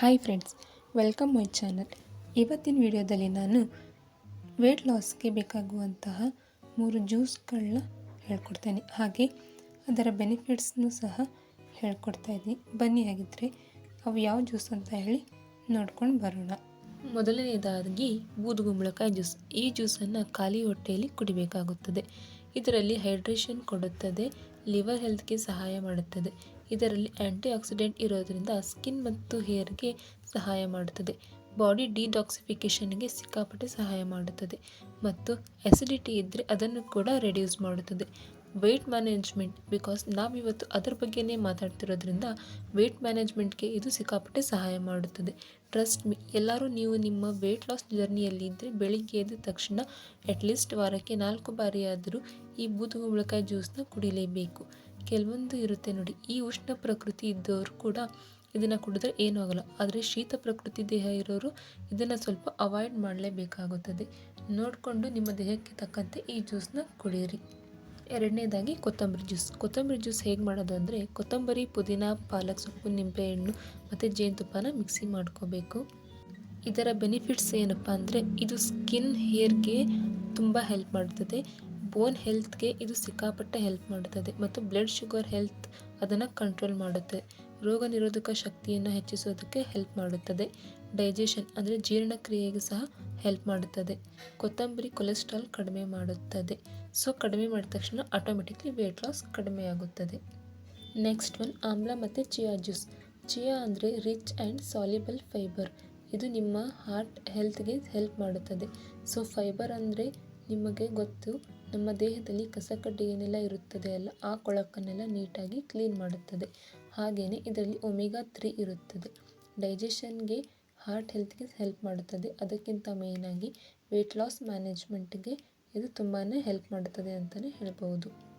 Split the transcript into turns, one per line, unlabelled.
Hi friends welcome my channel ಇವತ್ತಿನ ವಿಡಿಯೋದಲ್ಲಿ ನಾನು ವೇಟ್ ಲಾಸ್ಗೆ ಬೇಕಾಗುವಂತಹ ಮೂರು ಜ್ಯೂಸ್ಗಳನ್ನ ಹೇಳ್ಕೊಡ್ತೇನೆ. ಹಾಗೆ ಅದರ ಬೆನಿಫಿಟ್ಸ್ನು ಸಹ ಹೇಳ್ಕೊಡ್ತಾ ಇದ್ದೀನಿ. ಬನ್ನಿ ಆಗಿದ್ದರೆ ಅವು ಯಾವ ಜ್ಯೂಸ್ ಅಂತ ಹೇಳಿ ನೋಡ್ಕೊಂಡು ಬರೋಣ. ಮೊದಲನೇದಾಗಿ ಬೂದುಗುಂಬಳಕಾಯಿ ಜ್ಯೂಸ್ ಈ ಜ್ಯೂಸನ್ನು ಖಾಲಿ ಹೊಟ್ಟೆಯಲ್ಲಿ ಕುಡಿಬೇಕಾಗುತ್ತದೆ. ಇದರಲ್ಲಿ ಹೈಡ್ರೇಷನ್ ಕೊಡುತ್ತದೆ ಲಿವರ್ ಹೆಲ್ತ್ಗೆ ಸಹಾಯ ಮಾಡುತ್ತದೆ. ಇದರಲ್ಲಿ ಆ್ಯಂಟಿ ಆಕ್ಸಿಡೆಂಟ್ ಇರೋದರಿಂದ ಸ್ಕಿನ್ ಮತ್ತು ಹೇರ್ಗೆ ಸಹಾಯ ಮಾಡುತ್ತದೆ. ಬಾಡಿ ಡಿಟಾಕ್ಸಿಫಿಕೇಷನ್ಗೆ ಸಿಕ್ಕಾಪಟ್ಟೆ ಸಹಾಯ ಮಾಡುತ್ತದೆ ಮತ್ತು ಎಸಿಡಿಟಿ ಇದ್ದರೆ ಅದನ್ನು ಕೂಡ ರೆಡ್ಯೂಸ್ ಮಾಡುತ್ತದೆ. ವೆಯ್ಟ್ ಮ್ಯಾನೇಜ್ಮೆಂಟ್, ಬಿಕಾಸ್ ನಾವಿವತ್ತು ಅದರ ಬಗ್ಗೆನೇ ಮಾತಾಡ್ತಿರೋದ್ರಿಂದ ವೆಯ್ಟ್ ಮ್ಯಾನೇಜ್ಮೆಂಟ್ಗೆ ಇದು ಸಿಕ್ಕಾಪಟ್ಟೆ ಸಹಾಯ ಮಾಡುತ್ತದೆ. ಟ್ರಸ್ಟ್ ಮಿ, ಎಲ್ಲರೂ ನೀವು ನಿಮ್ಮ ವೆಯ್ಟ್ ಲಾಸ್ ಜರ್ನಿಯಲ್ಲಿ ಇದ್ದರೆ ಬೆಳಿಗ್ಗೆ ಎದ್ದ ತಕ್ಷಣ ಅಟ್ಲೀಸ್ಟ್ ವಾರಕ್ಕೆ ನಾಲ್ಕು ಬಾರಿಯಾದರೂ ಈ ಬೂದುಗುಂಬಳಕಾಯಿ ಜ್ಯೂಸನ್ನ ಕುಡಿಲೇಬೇಕು. ಕೆಲವೊಂದು ಇರುತ್ತೆ ನೋಡಿ. ಈ ಉಷ್ಣ ಪ್ರಕೃತಿ ಇದ್ದವರು ಕೂಡ ಇದನ್ನು ಕುಡಿದ್ರೆ ಏನೂ ಆಗಲ್ಲ. ಆದರೆ ಶೀತ ಪ್ರಕೃತಿ ದೇಹ ಇರೋರು ಇದನ್ನು ಸ್ವಲ್ಪ ಅವಾಯ್ಡ್ ಮಾಡಲೇಬೇಕಾಗುತ್ತದೆ. ನೋಡಿಕೊಂಡು ನಿಮ್ಮ ದೇಹಕ್ಕೆ ತಕ್ಕಂತೆ ಈ ಜ್ಯೂಸನ್ನ ಕುಡಿಯಿರಿ ಎರಡನೇದಾಗಿ ಕೊತ್ತಂಬರಿ ಜ್ಯೂಸ್ ಕೊತ್ತಂಬರಿ ಜ್ಯೂಸ್ ಹೇಗೆ ಮಾಡೋದು ಅಂದರೆ ಕೊತ್ತಂಬರಿ, ಪುದೀನ, ಪಾಲಕ್, ಸೊಪ್ಪು ನಿಂಬೆಹಣ್ಣು ಮತ್ತು ಜೇನುತುಪ್ಪನ ಮಿಕ್ಸಿ ಮಾಡ್ಕೋಬೇಕು. ಇದರ ಬೆನಿಫಿಟ್ಸ್ ಏನಪ್ಪ ಅಂದರೆ ಇದು ಸ್ಕಿನ್ ಹೇರ್ಗೆ ತುಂಬ ಹೆಲ್ಪ್ ಮಾಡುತ್ತದೆ ಬೋನ್ ಹೆಲ್ತ್ಗೆ ಇದು ಸಿಕ್ಕಾಪಟ್ಟೆ ಹೆಲ್ಪ್ ಮಾಡುತ್ತದೆ ಮತ್ತು ಬ್ಲಡ್ ಶುಗರ್ ಹೆಲ್ತ್ ಅದನ್ನು ಕಂಟ್ರೋಲ್ ಮಾಡುತ್ತೆ. ರೋಗ ನಿರೋಧಕ ಶಕ್ತಿಯನ್ನು ಹೆಚ್ಚಿಸೋದಕ್ಕೆ ಹೆಲ್ಪ್ ಮಾಡುತ್ತದೆ. ಡೈಜೆಷನ್ ಅಂದರೆ ಜೀರ್ಣಕ್ರಿಯೆಗೆ ಸಹ ಹೆಲ್ಪ್ ಮಾಡುತ್ತದೆ. ಕೊತ್ತಂಬರಿ ಕೊಲೆಸ್ಟ್ರಾಲ್ ಕಡಿಮೆ ಮಾಡುತ್ತದೆ. ಸೊ ಕಡಿಮೆ ಮಾಡಿದ ತಕ್ಷಣ ಆಟೋಮೆಟಿಕ್ಲಿ ವೇಟ್ ಲಾಸ್ ಕಡಿಮೆ ಆಗುತ್ತದೆ. ನೆಕ್ಸ್ಟ್ ಒನ್ ಆಮ್ಲ ಮತ್ತು ಚಿಯಾ ಜ್ಯೂಸ್ ಚಿಯಾ ಅಂದರೆ ರಿಚ್ ಆ್ಯಂಡ್ ಸಾಲಿಬಲ್ ಫೈಬರ್ ಇದು ನಿಮ್ಮ ಹಾರ್ಟ್ ಹೆಲ್ತ್ಗೆ ಹೆಲ್ಪ್ ಮಾಡುತ್ತದೆ. ಸೊ ಫೈಬರ್ ಅಂದರೆ ನಿಮಗೆ ಗೊತ್ತು, ನಮ್ಮ ದೇಹದಲ್ಲಿ ಕಸಕಡ್ಡಿ ಏನೆಲ್ಲ ಇರುತ್ತದೆ ಅಲ್ಲ, ಆ ಕೊಳಕನ್ನೆಲ್ಲ ನೀಟಾಗಿ ಕ್ಲೀನ್ ಮಾಡುತ್ತದೆ. ಹಾಗೆಯೇ ಇದರಲ್ಲಿ ಒಮೆಗಾ ತ್ರೀ ಇರುತ್ತದೆ. ಡೈಜೆಷನ್ಗೆ ಹಾರ್ಟ್ ಹೆಲ್ತ್ಗೆ ಹೆಲ್ಪ್ ಮಾಡುತ್ತದೆ. ಅದಕ್ಕಿಂತ ಮೇಯ್ನಾಗಿ ವೆಯ್ಟ್ ಲಾಸ್ ಮ್ಯಾನೇಜ್ಮೆಂಟ್ಗೆ ಇದು ತುಂಬಾ ಹೆಲ್ಪ್ ಮಾಡುತ್ತದೆ ಅಂತಲೇ ಹೇಳ್ಬೋದು